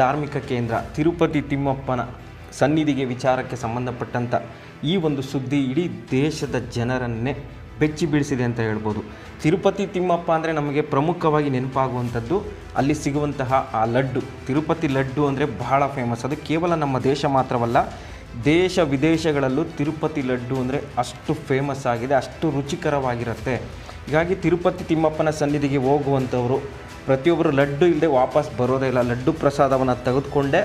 ಧಾರ್ಮಿಕ ಕೇಂದ್ರ ತಿರುಪತಿ ತಿಮ್ಮಪ್ಪನ ಸನ್ನಿಧಿಗೆ ವಿಚಾರಕ್ಕೆ ಸಂಬಂಧಪಟ್ಟಂಥ ಈ ಒಂದು ಸುದ್ದಿ ಇಡೀ ದೇಶದ ಜನರನ್ನೇ ಬೆಚ್ಚಿ ಬೀಳಿಸಿದೆ ಅಂತ ಹೇಳ್ಬೋದು. ತಿರುಪತಿ ತಿಮ್ಮಪ್ಪ ಅಂದರೆ ನಮಗೆ ಪ್ರಮುಖವಾಗಿ ನೆನಪಾಗುವಂಥದ್ದು ಅಲ್ಲಿ ಸಿಗುವಂತಹ ಆ ಲಡ್ಡು. ತಿರುಪತಿ ಲಡ್ಡು ಅಂದರೆ ಬಹಳ ಫೇಮಸ್ ಅದು ಕೇವಲ ನಮ್ಮ ದೇಶ ಮಾತ್ರವಲ್ಲ, ದೇಶ ವಿದೇಶಗಳಲ್ಲೂ ತಿರುಪತಿ ಲಡ್ಡು ಅಂದರೆ ಅಷ್ಟು ಫೇಮಸ್ ಆಗಿದೆ, ಅಷ್ಟು ರುಚಿಕರವಾಗಿರುತ್ತೆ. ಹೀಗಾಗಿ ತಿರುಪತಿ ತಿಮ್ಮಪ್ಪನ ಸನ್ನಿಧಿಗೆ ಹೋಗುವಂಥವರು ಪ್ರತಿಯೊಬ್ಬರು ಲಡ್ಡು ಇಲ್ಲದೆ ವಾಪಸ್ ಬರೋದೇ ಇಲ್ಲ. ಲಡ್ಡು ಪ್ರಸಾದವನ್ನು ತೆಗೆದುಕೊಂಡೇ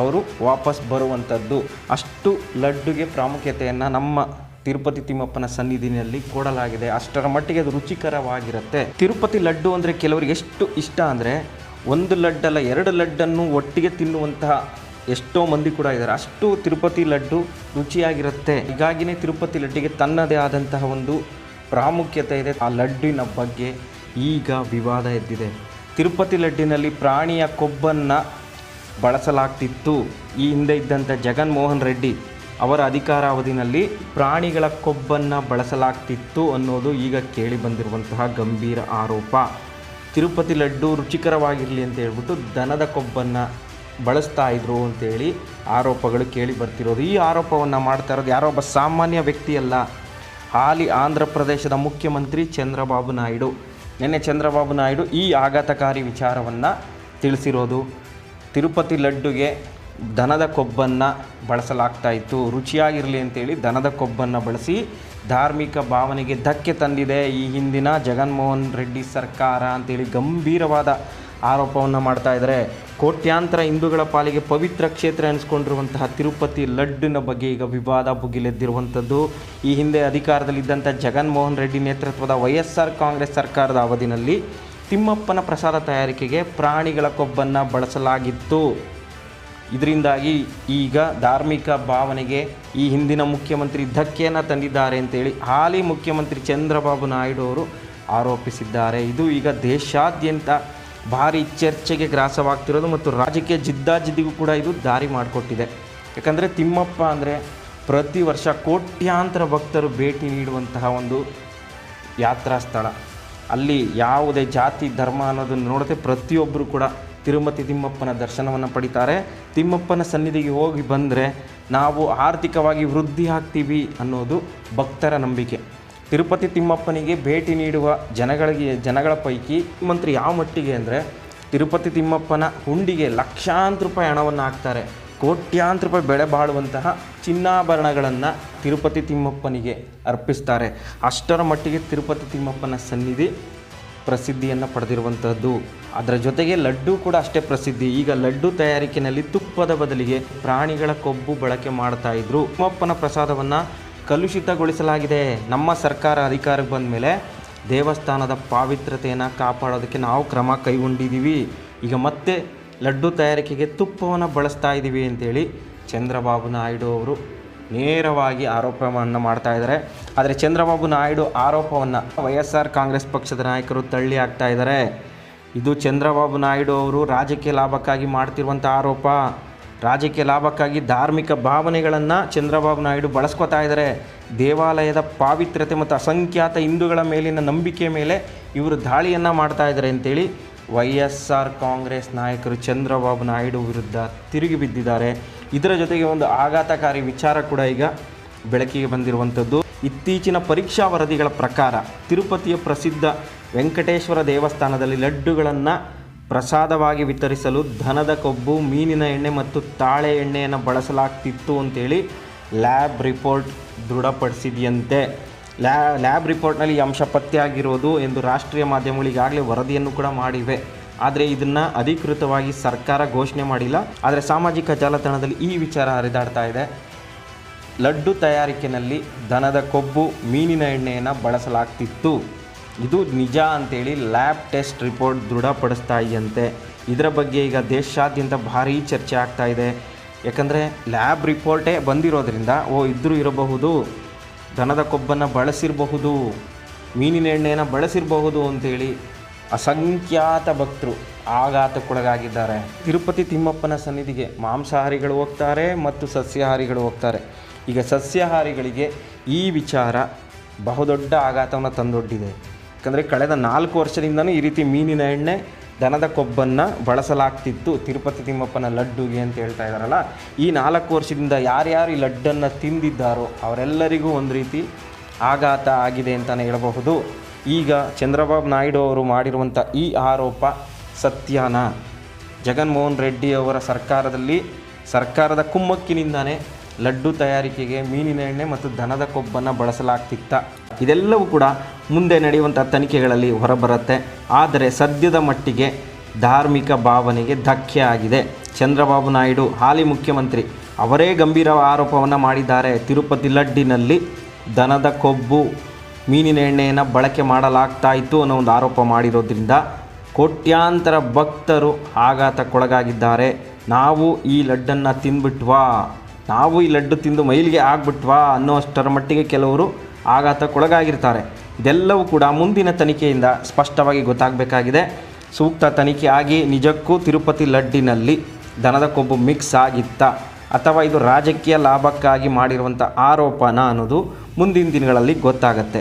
ಅವರು ವಾಪಸ್ ಬರುವಂಥದ್ದು. ಅಷ್ಟು ಲಡ್ಡುಗೆ ಪ್ರಾಮುಖ್ಯತೆಯನ್ನು ನಮ್ಮ ತಿರುಪತಿ ತಿಮ್ಮಪ್ಪನ ಸನ್ನಿಧಿನಲ್ಲಿ ಕೊಡಲಾಗಿದೆ. ಅಷ್ಟರ ಮಟ್ಟಿಗೆ ಅದು ರುಚಿಕರವಾಗಿರುತ್ತೆ. ತಿರುಪತಿ ಲಡ್ಡು ಅಂದರೆ ಕೆಲವರಿಗೆ ಎಷ್ಟು ಇಷ್ಟ ಅಂದರೆ ಒಂದು ಲಡ್ಡಲ್ಲ ಎರಡು ಲಡ್ಡನ್ನು ಒಟ್ಟಿಗೆ ತಿನ್ನುವಂತಹ ಎಷ್ಟೋ ಮಂದಿ ಕೂಡ ಇದ್ದಾರೆ. ಅಷ್ಟು ತಿರುಪತಿ ಲಡ್ಡು ರುಚಿಯಾಗಿರುತ್ತೆ. ಹೀಗಾಗಿನೇ ತಿರುಪತಿ ಲಡ್ಡಿಗೆ ತನ್ನದೇ ಆದಂತಹ ಒಂದು ಪ್ರಾಮುಖ್ಯತೆ ಇದೆ. ಆ ಲಡ್ಡಿನ ಬಗ್ಗೆ ಈಗ ವಿವಾದ ಎದ್ದಿದೆ. ತಿರುಪತಿ ಲಡ್ಡಿನಲ್ಲಿ ಪ್ರಾಣಿಯ ಕೊಬ್ಬನ್ನು ಬಳಸಲಾಗ್ತಿತ್ತು. ಈ ಹಿಂದೆ ಇದ್ದಂಥ ಜಗನ್ಮೋಹನ್ ರೆಡ್ಡಿ ಅವರ ಅಧಿಕಾರಾವಧಿನಲ್ಲಿ ಪ್ರಾಣಿಗಳ ಕೊಬ್ಬನ್ನು ಬಳಸಲಾಗ್ತಿತ್ತು ಅನ್ನೋದು ಈಗ ಕೇಳಿ ಬಂದಿರುವಂತಹ ಗಂಭೀರ ಆರೋಪ. ತಿರುಪತಿ ಲಡ್ಡು ರುಚಿಕರವಾಗಿರಲಿ ಅಂತ ಹೇಳ್ಬಿಟ್ಟು ದನದ ಕೊಬ್ಬನ್ನು ಬಳಸ್ತಾ ಇದ್ರು ಅಂತೇಳಿ ಆರೋಪಗಳು ಕೇಳಿ ಬರ್ತಿರೋದು. ಈ ಆರೋಪವನ್ನು ಮಾಡ್ತಾ ಇರೋದು ಯಾರೋ ಒಬ್ಬ ಸಾಮಾನ್ಯ ವ್ಯಕ್ತಿಯಲ್ಲ. ಹಾಲಿ ಆಂಧ್ರ ಪ್ರದೇಶದ ಮುಖ್ಯಮಂತ್ರಿ ಚಂದ್ರಬಾಬು ನಾಯ್ಡು. ನಿನ್ನೆ ಚಂದ್ರಬಾಬು ನಾಯ್ಡು ಈ ಆಘಾತಕಾರಿ ವಿಚಾರವನ್ನು ತಿಳಿಸಿರೋದು. ತಿರುಪತಿ ಲಡ್ಡುಗೆ ದನದ ಕೊಬ್ಬನ್ನು ಬಳಸಲಾಗ್ತಾ ಇತ್ತು. ರುಚಿಯಾಗಿರಲಿ ಅಂತೇಳಿ ದನದ ಕೊಬ್ಬನ್ನು ಬಳಸಿ ಧಾರ್ಮಿಕ ಭಾವನೆಗೆ ಧಕ್ಕೆ ತಂದಿದೆ. ಈ ಹಿಂದಿನ ಜಗನ್ಮೋಹನ್ ರೆಡ್ಡಿ ಸರ್ಕಾರ ಅಂತೇಳಿ ಗಂಭೀರವಾದ ಆರೋಪವನ್ನು ಮಾಡ್ತಾ ಇದ್ದಾರೆ. ಕೋಟ್ಯಾಂತರ ಹಿಂದೂಗಳ ಪಾಲಿಗೆ ಪವಿತ್ರ ಕ್ಷೇತ್ರ ಎನಿಸ್ಕೊಂಡಿರುವಂತಹ ತಿರುಪತಿ ಲಡ್ಡಿನ ಬಗ್ಗೆ ಈಗ ವಿವಾದ ಭುಗಿಲೆದ್ದಿರುವಂಥದ್ದು. ಈ ಹಿಂದೆ ಅಧಿಕಾರದಲ್ಲಿದ್ದಂಥ ಜಗನ್ಮೋಹನ್ ರೆಡ್ಡಿ ನೇತೃತ್ವದ ವೈ ಎಸ್ ಆರ್ ಕಾಂಗ್ರೆಸ್ ಸರ್ಕಾರದ ಅವಧಿನಲ್ಲಿ ತಿಮ್ಮಪ್ಪನ ಪ್ರಸಾದ ತಯಾರಿಕೆಗೆ ಪ್ರಾಣಿಗಳ ಕೊಬ್ಬನ್ನು ಬಳಸಲಾಗಿತ್ತು. ಇದರಿಂದಾಗಿ ಈಗ ಧಾರ್ಮಿಕ ಭಾವನೆಗೆ ಈ ಹಿಂದಿನ ಮುಖ್ಯಮಂತ್ರಿ ಧಕ್ಕೆಯನ್ನು ತಂದಿದ್ದಾರೆ ಅಂತೇಳಿ ಹಾಲಿ ಮುಖ್ಯಮಂತ್ರಿ ಚಂದ್ರಬಾಬು ನಾಯ್ಡು ಅವರು ಆರೋಪಿಸಿದ್ದಾರೆ. ಇದು ಈಗ ದೇಶಾದ್ಯಂತ ಭಾರಿ ಚರ್ಚೆಗೆ ಗ್ರಾಸವಾಗ್ತಿರೋದು ಮತ್ತು ರಾಜಕೀಯ ಜಿದ್ದಾಜಿದ್ದಿಗೂ ಕೂಡ ಇದು ದಾರಿ ಮಾಡಿಕೊಟ್ಟಿದೆ. ಯಾಕಂದರೆ ತಿಮ್ಮಪ್ಪ ಅಂದರೆ ಪ್ರತಿ ವರ್ಷ ಕೋಟ್ಯಾಂತರ ಭಕ್ತರು ಭೇಟಿ ನೀಡುವಂತಹ ಒಂದು ಯಾತ್ರಾ ಸ್ಥಳ. ಅಲ್ಲಿ ಯಾವುದೇ ಜಾತಿ, ಧರ್ಮ ಅನ್ನೋದನ್ನು ನೋಡದೆ ಪ್ರತಿಯೊಬ್ಬರು ಕೂಡ ತಿರುಮತಿ ತಿಮ್ಮಪ್ಪನ ದರ್ಶನವನ್ನು ಪಡಿತಾರೆ. ತಿಮ್ಮಪ್ಪನ ಸನ್ನಿಧಿಗೆ ಹೋಗಿ ಬಂದರೆ ನಾವು ಆರ್ಥಿಕವಾಗಿ ವೃದ್ಧಿ ಆಗ್ತೀವಿ ಅನ್ನೋದು ಭಕ್ತರ ನಂಬಿಕೆ. ತಿರುಪತಿ ತಿಮ್ಮಪ್ಪನಿಗೆ ಭೇಟಿ ನೀಡುವ ಜನಗಳಿಗೆ, ಜನಗಳ ಪೈಕಿ ಮಂತ್ರಿ ಯಾವ ಮಟ್ಟಿಗೆ ಅಂದರೆ ತಿರುಪತಿ ತಿಮ್ಮಪ್ಪನ ಹುಂಡಿಗೆ ಲಕ್ಷಾಂತರ ರೂಪಾಯಿ ಹಣವನ್ನು ಹಾಕ್ತಾರೆ. ಕೋಟ್ಯಾಂತರ ರೂಪಾಯಿ ಬೆಳೆ ಬಾಳುವಂತಹ ಚಿನ್ನಾಭರಣಗಳನ್ನು ತಿರುಪತಿ ತಿಮ್ಮಪ್ಪನಿಗೆ ಅರ್ಪಿಸ್ತಾರೆ. ಅಷ್ಟರ ಮಟ್ಟಿಗೆ ತಿರುಪತಿ ತಿಮ್ಮಪ್ಪನ ಸನ್ನಿಧಿ ಪ್ರಸಿದ್ಧಿಯನ್ನು ಪಡೆದಿರುವಂಥದ್ದು ಅದರ ಜೊತೆಗೆ ಲಡ್ಡು ಕೂಡ ಅಷ್ಟೇ ಪ್ರಸಿದ್ಧಿ. ಈಗ ಲಡ್ಡು ತಯಾರಿಕೆಯಲ್ಲಿ ತುಪ್ಪದ ಬದಲಿಗೆ ಪ್ರಾಣಿಗಳ ಕೊಬ್ಬು ಬಳಕೆ ಮಾಡ್ತಾ ಇದ್ರು. ತಿಮ್ಮಪ್ಪನ ಪ್ರಸಾದವನ್ನು ಕಲುಷಿತಗೊಳಿಸಲಾಗಿದೆ. ನಮ್ಮ ಸರ್ಕಾರ ಅಧಿಕಾರಕ್ಕೆ ಬಂದ ಮೇಲೆ ದೇವಸ್ಥಾನದ ಪಾವಿತ್ರತೆಯನ್ನು ಕಾಪಾಡೋದಕ್ಕೆ ನಾವು ಕ್ರಮ ಕೈಗೊಂಡಿದ್ದೀವಿ. ಈಗ ಮತ್ತೆ ಲಡ್ಡು ತಯಾರಿಕೆಗೆ ತುಪ್ಪವನ್ನು ಬಳಸ್ತಾ ಇದ್ದೀವಿ ಅಂತೇಳಿ ಚಂದ್ರಬಾಬು ನಾಯ್ಡು ಅವರು ನೇರವಾಗಿ ಆರೋಪವನ್ನು ಮಾಡ್ತಾ ಇದ್ದಾರೆ. ಆದರೆ ಚಂದ್ರಬಾಬು ನಾಯ್ಡು ಆರೋಪವನ್ನು ವೈ ಎಸ್ ಆರ್ ಕಾಂಗ್ರೆಸ್ ಪಕ್ಷದ ನಾಯಕರು ತಳ್ಳಿ ಹಾಕ್ತಾ ಇದ್ದಾರೆ. ಇದು ಚಂದ್ರಬಾಬು ನಾಯ್ಡು ಅವರು ರಾಜಕೀಯ ಲಾಭಕ್ಕಾಗಿ ಮಾಡ್ತಿರುವಂಥ ಆರೋಪ. ರಾಜಕೀಯ ಲಾಭಕ್ಕಾಗಿ ಧಾರ್ಮಿಕ ಭಾವನೆಗಳನ್ನು ಚಂದ್ರಬಾಬು ನಾಯ್ಡು ಬಳಸ್ಕೊತಾ ಇದ್ದಾರೆ. ದೇವಾಲಯದ ಪಾವಿತ್ರ್ಯತೆ ಮತ್ತು ಅಸಂಖ್ಯಾತ ಹಿಂದೂಗಳ ಮೇಲಿನ ನಂಬಿಕೆ ಮೇಲೆ ಇವರು ದಾಳಿಯನ್ನು ಮಾಡ್ತಾ ಇದ್ದಾರೆ ಅಂತೇಳಿ ವೈ ಎಸ್ ಆರ್ ಕಾಂಗ್ರೆಸ್ ನಾಯಕರು ಚಂದ್ರಬಾಬು ನಾಯ್ಡು ವಿರುದ್ಧ ತಿರುಗಿ ಬಿದ್ದಿದ್ದಾರೆ. ಇದರ ಜೊತೆಗೆ ಒಂದು ಆಘಾತಕಾರಿ ವಿಚಾರ ಕೂಡ ಈಗ ಬೆಳಕಿಗೆ ಬಂದಿರುವಂಥದ್ದು. ಇತ್ತೀಚಿನ ಪರೀಕ್ಷಾ ವರದಿಗಳ ಪ್ರಕಾರ ತಿರುಪತಿಯ ಪ್ರಸಿದ್ಧ ವೆಂಕಟೇಶ್ವರ ದೇವಸ್ಥಾನದಲ್ಲಿ ಲಡ್ಡುಗಳನ್ನು ಪ್ರಸಾದವಾಗಿ ವಿತರಿಸಲು ದನದ ಕೊಬ್ಬು, ಮೀನಿನ ಎಣ್ಣೆ ಮತ್ತು ತಾಳೆ ಎಣ್ಣೆಯನ್ನು ಬಳಸಲಾಗ್ತಿತ್ತು ಅಂತೇಳಿ ಲ್ಯಾಬ್ ರಿಪೋರ್ಟ್ ದೃಢಪಡಿಸಿದೆಯಂತೆ. ಲ್ಯಾ ಲ್ಯಾಬ್ ರಿಪೋರ್ಟ್ನಲ್ಲಿ ಈ ಅಂಶ ಪತ್ತೆಯಾಗಿರೋದು ಎಂದು ರಾಷ್ಟ್ರೀಯ ಮಾಧ್ಯಮಗಳು ಈಗಾಗಲೇ ವರದಿಯನ್ನು ಕೂಡ ಮಾಡಿವೆ. ಆದರೆ ಇದನ್ನು ಅಧಿಕೃತವಾಗಿ ಸರ್ಕಾರ ಘೋಷಣೆ ಮಾಡಿಲ್ಲ. ಆದರೆ ಸಾಮಾಜಿಕ ಜಾಲತಾಣದಲ್ಲಿ ಈ ವಿಚಾರ ಹರಿದಾಡ್ತಾ ಇದೆ. ಲಡ್ಡು ತಯಾರಿಕೆಯಲ್ಲಿ ದನದ ಕೊಬ್ಬು, ಮೀನಿನ ಎಣ್ಣೆಯನ್ನು ಬಳಸಲಾಗ್ತಿತ್ತು. ಇದು ನಿಜ ಅಂತೇಳಿ ಲ್ಯಾಬ್ ಟೆಸ್ಟ್ ರಿಪೋರ್ಟ್ ದೃಢಪಡಿಸ್ತಾ ಇದೆಯಂತೆ. ಇದರ ಬಗ್ಗೆ ಈಗ ದೇಶಾದ್ಯಂತ ಭಾರೀ ಚರ್ಚೆ ಆಗ್ತಾ ಇದೆ. ಯಾಕಂದರೆ ಲ್ಯಾಬ್ ರಿಪೋರ್ಟೇ ಬಂದಿರೋದ್ರಿಂದ, ಓ ಇದ್ದರೂ ಇರಬಹುದು, ದನದ ಕೊಬ್ಬನ್ನು ಬಳಸಿರಬಹುದು, ಮೀನಿನ ಎಣ್ಣೆಯನ್ನು ಬಳಸಿರಬಹುದು ಅಂತೇಳಿ ಅಸಂಖ್ಯಾತ ಭಕ್ತರು ಆಘಾತಕ್ಕೊಳಗಾಗಿದ್ದಾರೆ. ತಿರುಪತಿ ತಿಮ್ಮಪ್ಪನ ಸನ್ನಿಧಿಗೆ ಮಾಂಸಾಹಾರಿಗಳು ಹೋಗ್ತಾರೆ ಮತ್ತು ಸಸ್ಯಾಹಾರಿಗಳು ಹೋಗ್ತಾರೆ. ಈಗ ಸಸ್ಯಾಹಾರಿಗಳಿಗೆ ಈ ವಿಚಾರ ಬಹುದೊಡ್ಡ ಆಘಾತವನ್ನು ತಂದೊಡ್ಡಿದೆ. ಯಾಕಂದರೆ ಕಳೆದ ನಾಲ್ಕು ವರ್ಷದಿಂದನೂ ಈ ರೀತಿ ಮೀನಿನ ಎಣ್ಣೆ, ದನದ ಕೊಬ್ಬನ್ನು ಬಳಸಲಾಗ್ತಿತ್ತು. ತಿರುಪತಿ ತಿಮ್ಮಪ್ಪನ ಲಡ್ಡುಗೆ ಅಂತ ಹೇಳ್ತಾ ಇದ್ದಾರಲ್ಲ ಈ ನಾಲ್ಕು ವರ್ಷದಿಂದ ಯಾರ್ಯಾರು ಈ ಲಡ್ಡನ್ನು ತಿಂದಿದ್ದಾರೋ ಅವರೆಲ್ಲರಿಗೂ ಒಂದು ರೀತಿ ಆಘಾತ ಆಗಿದೆ ಅಂತಲೇ ಹೇಳಬಹುದು. ಈಗ ಚಂದ್ರಬಾಬು ನಾಯ್ಡು ಅವರು ಮಾಡಿರುವಂಥ ಈ ಆರೋಪ ಸತ್ಯನಾ. ಜಗನ್ಮೋಹನ್ ರೆಡ್ಡಿ ಅವರ ಸರ್ಕಾರದಲ್ಲಿ, ಸರ್ಕಾರದ ಕುಮ್ಮಕ್ಕಿನಿಂದನೇ ಲಡ್ಡು ತಯಾರಿಕೆಗೆ ಮೀನಿನ ಎಣ್ಣೆ ಮತ್ತು ದನದ ಕೊಬ್ಬನ್ನು ಬಳಸಲಾಗ್ತಿತ್ತ. ಇದೆಲ್ಲವೂ ಕೂಡ ಮುಂದೆ ನಡೆಯುವಂಥ ತನಿಖೆಗಳಲ್ಲಿ ಹೊರಬರುತ್ತೆ. ಆದರೆ ಸದ್ಯದ ಮಟ್ಟಿಗೆ ಧಾರ್ಮಿಕ ಭಾವನೆಗೆ ಧಕ್ಕೆ ಆಗಿದೆ. ಚಂದ್ರಬಾಬು ನಾಯ್ಡು, ಹಾಲಿ ಮುಖ್ಯಮಂತ್ರಿ, ಅವರೇ ಗಂಭೀರ ಆರೋಪವನ್ನು ಮಾಡಿದ್ದಾರೆ. ತಿರುಪತಿ ಲಡ್ಡಿನಲ್ಲಿ ದನದ ಕೊಬ್ಬು, ಮೀನಿನ ಎಣ್ಣೆಯನ್ನು ಬಳಕೆ ಮಾಡಲಾಗ್ತಾ ಇತ್ತು ಅನ್ನೋ ಒಂದು ಆರೋಪ ಮಾಡಿರೋದ್ರಿಂದ ಕೋಟ್ಯಾಂತರ ಭಕ್ತರು ಆಘಾತಕ್ಕೊಳಗಾಗಿದ್ದಾರೆ. ನಾವು ಈ ಲಡ್ಡನ್ನು ತಿಂದ್ಬಿಟ್ವಾ ನಾವು ಈ ಲಡ್ಡು ತಿಂದು ಮೈಲಿಗೆ ಆಗ್ಬಿಟ್ವಾ ಅನ್ನೋಷ್ಟರ ಮಟ್ಟಿಗೆ ಕೆಲವರು ಆಘಾತಕ್ಕೊಳಗಾಗಿರ್ತಾರೆ. ಇದೆಲ್ಲವೂ ಕೂಡ ಮುಂದಿನ ತನಿಖೆಯಿಂದ ಸ್ಪಷ್ಟವಾಗಿ ಗೊತ್ತಾಗಬೇಕಾಗಿದೆ. ಸೂಕ್ತ ತನಿಖೆ ಆಗಿ ನಿಜಕ್ಕೂ ತಿರುಪತಿ ಲಡ್ಡಿನಲ್ಲಿ ದನದ ಕೊಬ್ಬು ಮಿಕ್ಸ್ ಆಗಿತ್ತಾ ಅಥವಾ ಇದು ರಾಜಕೀಯ ಲಾಭಕ್ಕಾಗಿ ಮಾಡಿರುವಂಥ ಆರೋಪನ ಅನ್ನೋದು ಮುಂದಿನ ದಿನಗಳಲ್ಲಿ ಗೊತ್ತಾಗತ್ತೆ.